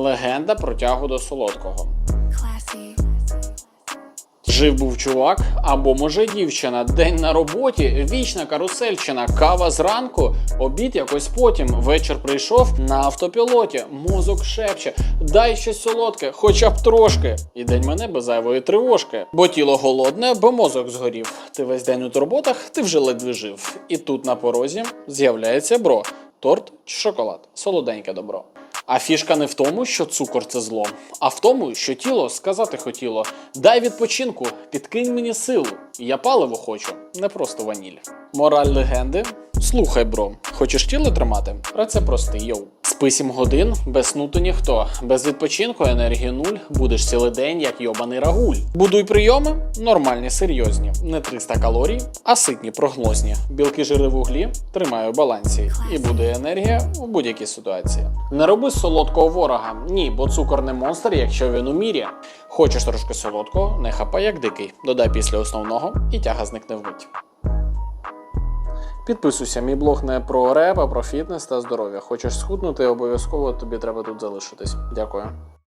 Легенда про тягу до солодкого. Жив був чувак, або може дівчина, день на роботі, вічна карусельщина, кава зранку, обід якось потім. Вечір прийшов на автопілоті, мозок шепче, дай щось солодке, хоча б трошки. І день мене без зайвої тривожки. Бо тіло голодне, бо мозок згорів. Ти весь день у турботах, ти вже ледве жив. І тут на порозі з'являється бро. Торт чи шоколад, солоденьке добро. А фішка не в тому, що цукор це зло, а в тому, що тіло сказати хотіло: дай відпочинку, підкинь мені силу. Я паливо хочу, не просто ваніль. Мораль легенди. Слухай, бро, хочеш тіло тримати? Рецепт простий, йоу. Спи 7 годин, без сну то ніхто. Без відпочинку енергії нуль. Будеш цілий день, як йобаний рагуль. Будуй прийоми, нормальні, серйозні. Не 300 калорій, а ситні, прогнозні. Білки, жири, вуглі тримаю в балансі. І буде енергія у будь-якій ситуації. Не роби солодкого ворога. Ні, бо цукор не монстр, якщо він у мірі. Хочеш трошки солодкого, не хапай як дикий. Додай після основного і тяга зникне вмить. Підписуйся, мій блог не про реп, а про фітнес та здоров'я. Хочеш схуднути, обов'язково тобі треба тут залишитись. Дякую.